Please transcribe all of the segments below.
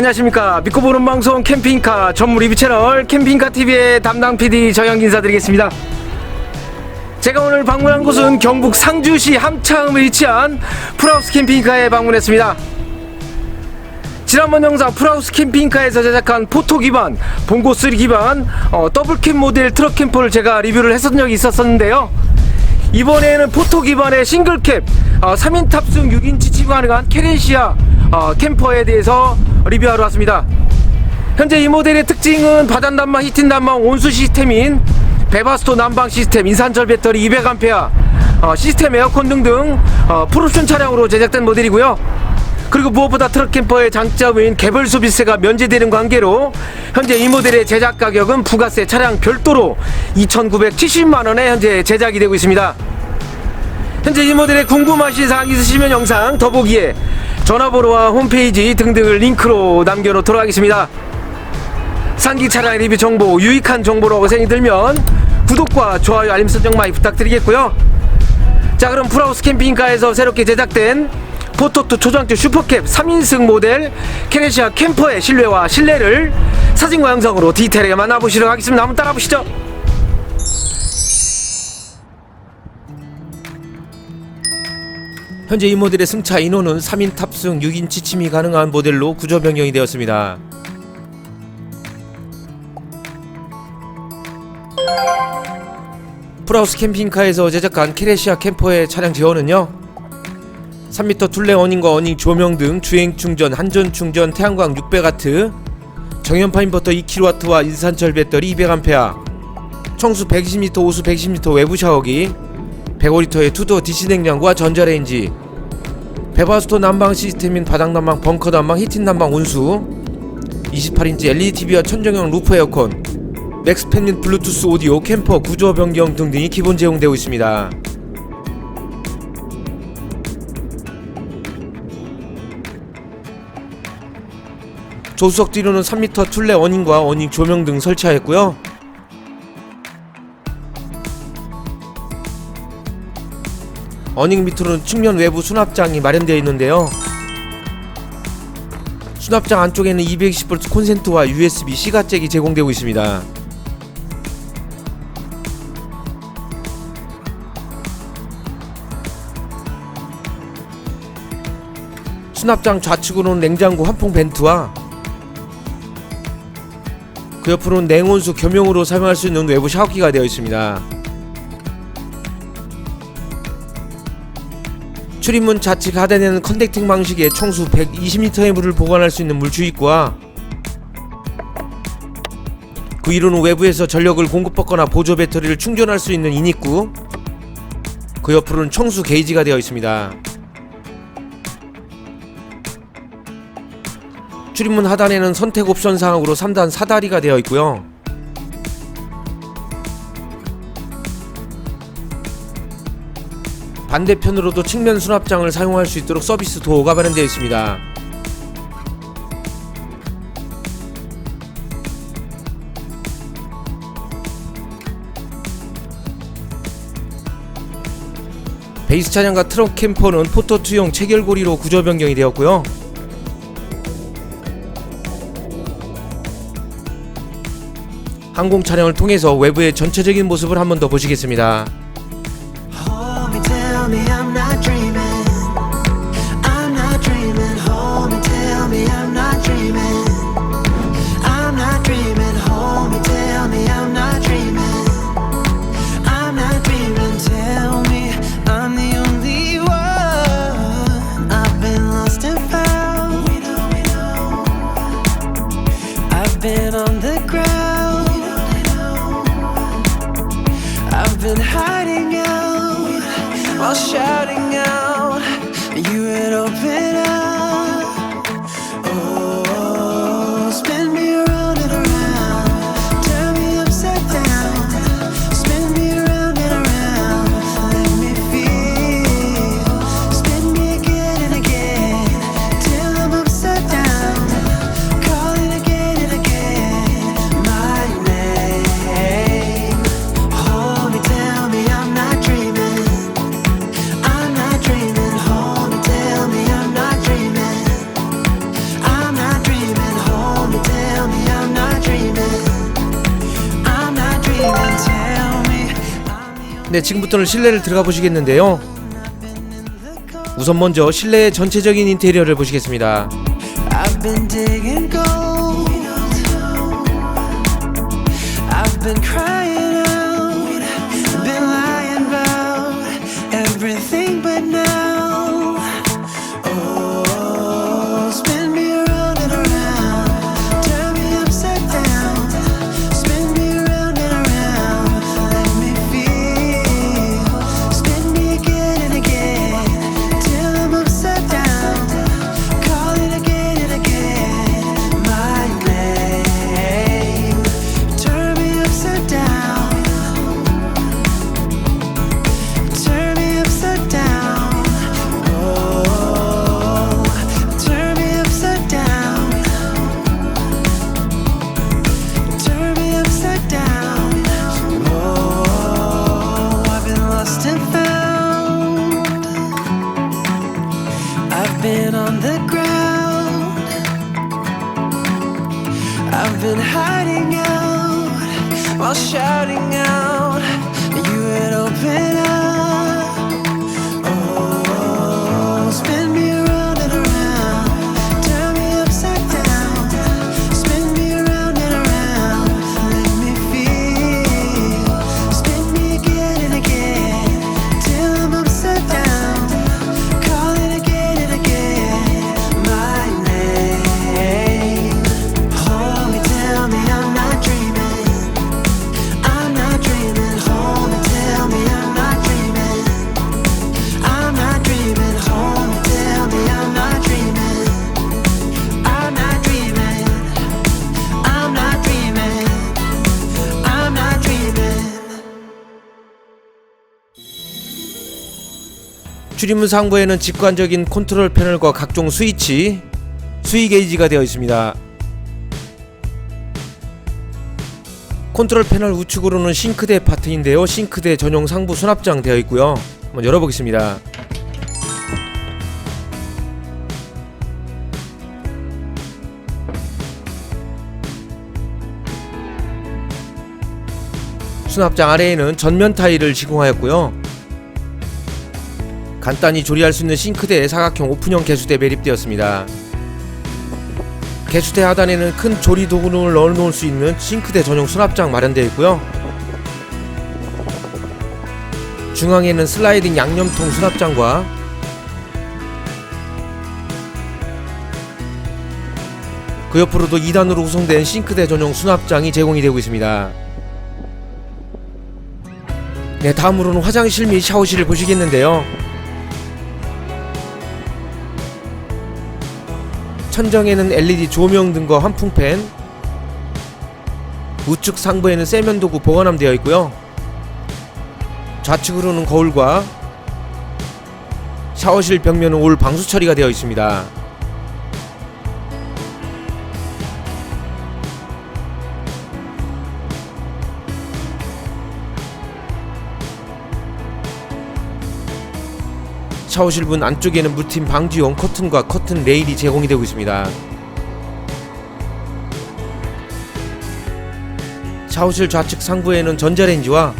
네, 안녕하십니까. 믿고 보는 방송 캠핑카 전문 리뷰 채널 캠핑카 TV의 담당 PD 정영 인사드리겠습니다. 제가 오늘 방문한 곳은 경북 상주시 함창음에 위치한 프라우스 캠핑카에 방문했습니다. 지난번 영상 프라우스 캠핑카에서 제작한 포토 기반, 봉고 3 기반 어, 더블캠 모델 트럭 캠퍼를 제가 리뷰를 했었던 적이 있었었는데요. 이번에는 포토 기반의 싱글캡 어, 3인 탑승 6인 지치 가능한 캐렌시아 어, 캠퍼에 대해서 리뷰하러 왔습니다. 현재 이 모델의 특징은 바단 난방, 히팅 난방, 온수 시스템인 베바스토 난방 시스템, 인산철 배터리 200A, 어, 시스템 에어컨 등등 어, 풀옵션 차량으로 제작된 모델이고요. 그리고 무엇보다 트럭 캠퍼의 장점인 개별 소비세가 면제되는 관계로 현재 이 모델의 제작 가격은 부가세 차량 별도로 2,970만 원에 현재 제작이 되고 있습니다. 현재 이 모델에 궁금하신 사항 있으시면 영상 더보기에 전화번호와 홈페이지 등등을 링크로 남겨놓도록 하겠습니다. 상기 차량 리뷰 정보, 유익한 정보라고 생각이 들면 구독과 좋아요, 알림 설정 많이 부탁드리겠고요. 자 그럼 프라우스 캠핑카에서 새롭게 제작된 포토2 초장급 슈퍼캡 3인승 모델 캐네시아 캠퍼의 실내와 실내를 사진과 영상으로 디테일하게 만나보시도록 하겠습니다. 한번 따라 보시죠. 현재 이 모델의 승차 인원은 3인 탑승 6인 지침이 가능한 모델로 구조 변경이 되었습니다. 프라우스 캠핑카에서 제작한 캐레시아 캠퍼의 차량 제어는요 3m 둘레 어닝과 어닝 조명 등 주행 충전, 한전 충전, 태양광 600W 정연파 인버터 2kW와 인산철 배터리 200A 청수 120m, 호수 110m 외부 샤워기 105리터의 투도 DC 냉장고와 전자레인지 베바스토 난방 시스템인 바닥 난방, 벙커 난방, 히팅 난방 온수 28인치 LED TV와 천정형 루프 에어컨 맥스팬 및 블루투스 오디오, 캠퍼, 구조 변경 등등이 기본 제공되고 있습니다. 조수석 뒤로는 3m 툴레 어닝과 어닝 조명 등 설치하였고요. 어닝 밑으로는 측면 외부 수납장이 마련되어 있는데요. 수납장 안쪽에는 220V 콘센트와 USB-C 가잭이 제공되고 있습니다. 수납장 좌측으로는 냉장고 환풍 벤트와 그 옆으로는 냉온수 겸용으로 사용할 수 있는 외부 샤워기가 되어 있습니다. 출입문 좌측 하단에는 컨택팅 방식의 총수 120리터의 물을 보관할 수 있는 물주 입구와 그 위로는 외부에서 전력을 공급받거나 보조 배터리를 충전할 수 있는 인입구 그 옆으로는 청수 게이지가 되어 있습니다. 출입문 하단에는 선택 옵션 사항으로 3단 사다리가 되어 있고요. 반대편으로도 측면 수납장을 사용할 수 있도록 서비스 도어가 마련되어 있습니다. 베이스 차량과 트럭 캠퍼는 포토2용 체결고리로 구조 변경이 되었고요. 항공 촬영을 통해서 외부의 전체적인 모습을 한 번 더 보시겠습니다. 네, 지금부터는 실내를 들어가 보시겠는데요. 우선 먼저 실내의 전체적인 인테리어를 보시겠습니다. 출입문 상부에는 직관적인 컨트롤 패널과 각종 스위치, 수위 게이지가 되어 있습니다. 컨트롤 패널 우측으로는 싱크대 파트인데요. 싱크대 전용 상부 수납장 되어 있고요. 한번 열어보겠습니다. 수납장 아래에는 전면 타일을 시공하였고요. 간단히 조리할 수 있는 싱크대에 사각형 오픈형 개수대 매립되었습니다. 개수대 하단에는 큰 조리 도구를 넣어 놓을 수 있는 싱크대 전용 수납장 마련되어 있고요. 중앙에는 슬라이딩 양념통 수납장과 그 옆으로도 2단으로 구성된 싱크대 전용 수납장이 제공이 되고 있습니다. 네, 다음으로는 화장실 및 샤워실을 보시겠는데요. 천정에는 LED 조명 등과 환풍팬. 우측 상부에는 세면도구 보관함 되어 있고요. 좌측으로는 거울과 샤워실 벽면은 올 방수 처리가 되어 있습니다 샤워실 문 안쪽에는 물팀 방지용 커튼과 커튼 레일이 제공이 되고 있습니다. 샤워실 좌측 상부에는 전자레인지와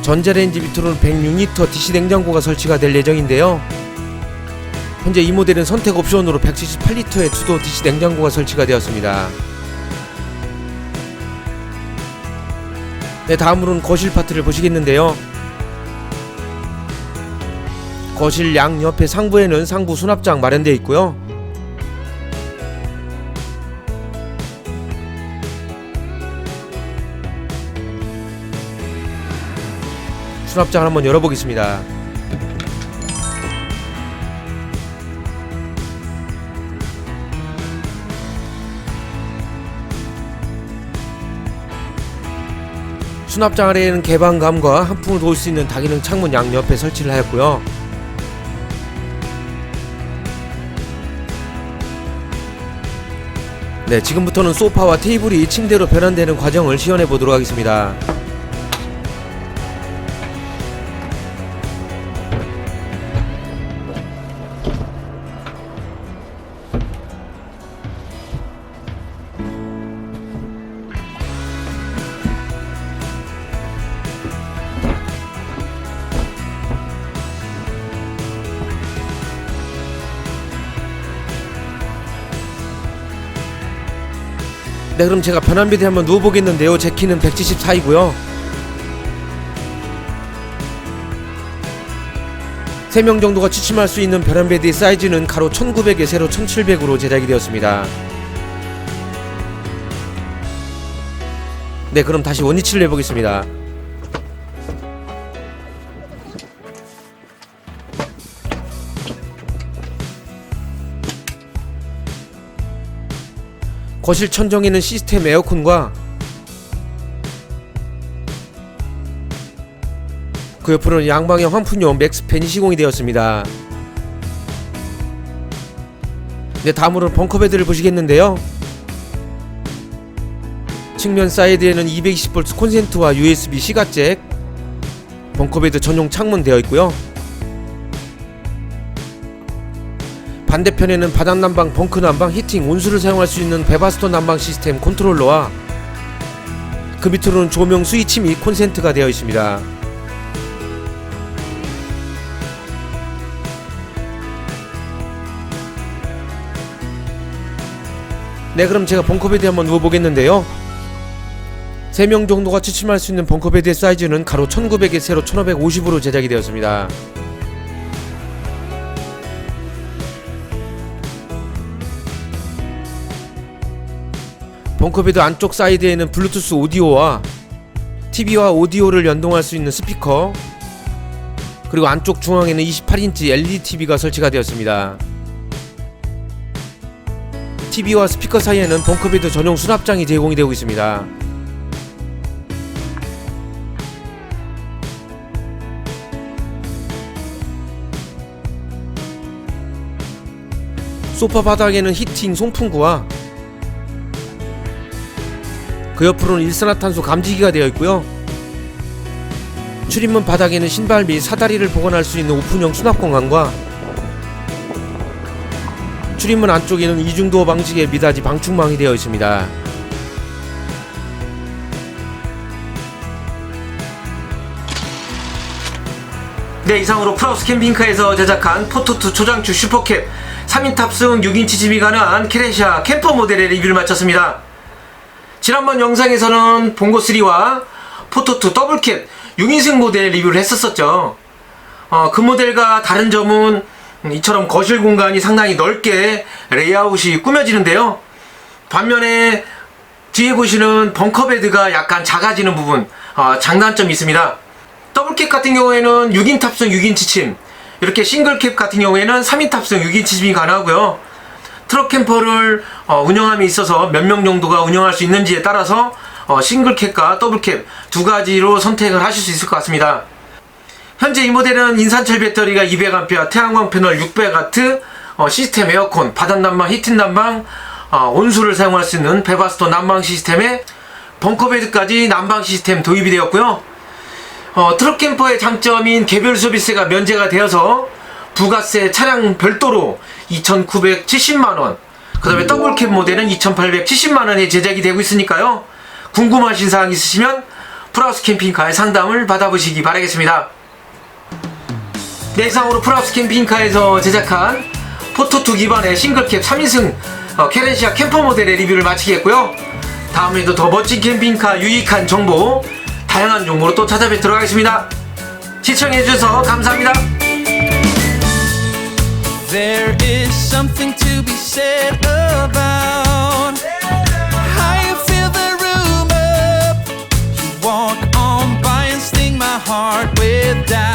전자레인지 밑으로는 106리터 DC 냉장고가 설치가 될 예정인데요. 현재 이 모델은 선택 옵션으로 178리터의 수도 DC 냉장고가 설치가 되었습니다. 네, 다음으로는 거실 파트를 보시겠는데요. 거실 양 옆에 상부에는 상부 수납장 마련되어 있고요. 수납장을 한번 열어보겠습니다. 수납장 아래에는 개방감과 한풍을 도울 수 있는 다기능 창문 양옆에 설치를 하였고요. 네, 지금부터는 소파와 테이블이 침대로 변환되는 과정을 시연해 보도록 하겠습니다. 네 그럼 제가 변환 베드에 한번 누워보겠는데요. 제 키는 174이고요. 3명 정도가 취침할 수 있는 변환 베드의 사이즈는 가로 1900에 세로 1700으로 제작이 되었습니다. 네 그럼 다시 원위치를 내보겠습니다 거실 천정에는 시스템 에어컨과 그 옆으로는 양방의 환풍용 맥스팬이 시공이 되었습니다. 네, 다음으로는 벙커베드를 보시겠는데요. 측면 사이드에는 220V 콘센트와 USB 시가잭, 벙커베드 전용 창문 되어 있고요. 반대편에는 바닥 난방, 벙크 난방, 히팅, 온수를 사용할 수 있는 베바스톤 난방 시스템 컨트롤러와 그 밑으로는 조명 스위치 및 콘센트가 되어 있습니다. 네, 그럼 제가 벙커베드에 한번 누워보겠는데요. 3명 정도가 취침할 수 있는 벙커베드의 사이즈는 가로 1900에 세로 1550으로 제작이 되었습니다. 벙커베드 안쪽 사이드에는 블루투스 오디오와 TV와 오디오를 연동할 수 있는 스피커 그리고 안쪽 중앙에는 28인치 LED TV가 설치가 되었습니다. TV와 스피커 사이에는 벙커베드 전용 수납장이 제공이 되고 있습니다. 소파 바닥에는 히팅 송풍구와 그 옆으로는 일산화탄소 감지기가 되어 있고요. 출입문 바닥에는 신발 및 사다리를 보관할 수 있는 오픈형 수납 공간과 출입문 안쪽에는 이중도어 방식의 미닫이 방충망이 되어 있습니다. 네 이상으로 프라우스 캠핑카에서 제작한 포토2 초장추 슈퍼캡 3인 탑승 6인치 집이 가능한 캐레시아 캠퍼 모델의 리뷰를 마쳤습니다. 지난번 영상에서는 봉고3와 포토2 더블캡 6인승 모델 리뷰를 했었었죠. 어, 그 모델과 다른 점은 이처럼 거실 공간이 상당히 넓게 레이아웃이 꾸며지는데요. 반면에 뒤에 보시는 벙커베드가 약간 작아지는 부분 어, 장단점이 있습니다. 더블캡 같은 경우에는 6인 탑승 6인 치 침 이렇게 싱글캡 같은 경우에는 3인 탑승 6인 치 침이 가능하고요. 트럭 캠퍼를 어, 운영함에 있어서 몇 명 정도가 운영할 수 있는지에 따라서 어, 싱글캡과 더블캡 두 가지로 선택을 하실 수 있을 것 같습니다. 현재 이 모델은 인산철 배터리가 200A, 태양광 패널 600W, 어, 시스템 에어컨, 바닥 난방, 히팅 난방, 어, 온수를 사용할 수 있는 베바스토 난방 시스템에 벙커베드까지 난방 시스템 도입이 되었고요. 어, 트럭 캠퍼의 장점인 개별 서비스가 면제가 되어서 부가세 차량 별도로 2,970만원, 그 다음에 더블캡 모델은 2,870만원에 제작이 되고 있으니까요. 궁금하신 사항 있으시면 프라우스 캠핑카의 상담을 받아보시기 바라겠습니다. 네, 이상으로 프라우스 캠핑카에서 제작한 포토2 기반의 싱글캡 3인승 어, 캐렌시아 캠퍼 모델의 리뷰를 마치겠고요. 다음에도 더 멋진 캠핑카 유익한 정보, 다양한 정보로 또 찾아뵙도록 하겠습니다. 시청해주셔서 감사합니다. There is something to be said about how you fill the room up. You walk on by and sting my heart with doubt.